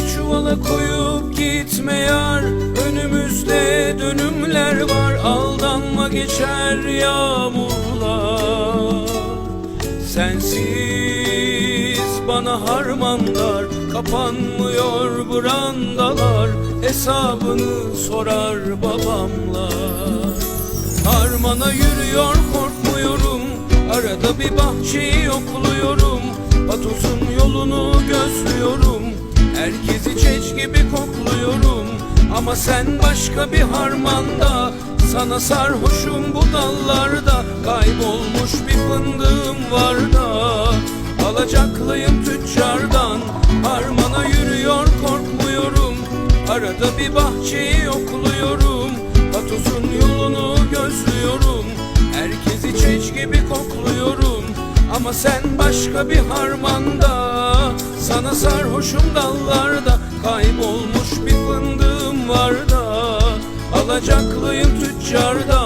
çuvala koyup gitme yar. Önümüzde dönümler var. Aldanma geçer yağmurlar. Sensiz bana harmanlar. Kapanmıyor brandalar Hesabını sorar babamlar. Harmana yürüyor korkmuyorum. Arada bir bahçeyi yokluyorum. Patos'un yolunu gözlüyorum Herkesi çeç gibi kokluyorum. Ama sen başka bir harmanda. Sana sarhoşum bu dallarda. Kaybolmuş bir fındığım var da. Alacaklıyım tüccardan. Harmana yürüyor korkmuyorum. Arada bir bahçeyi yokluyorum. Patos'un yolunu gözlüyorum. Herkesi çeç gibi kokluyorum. Ama sen başka bir harmanda Sana sarhoşum dallarda Kaybolmuş bir fındığım var da. Alacaklıyım tüccardan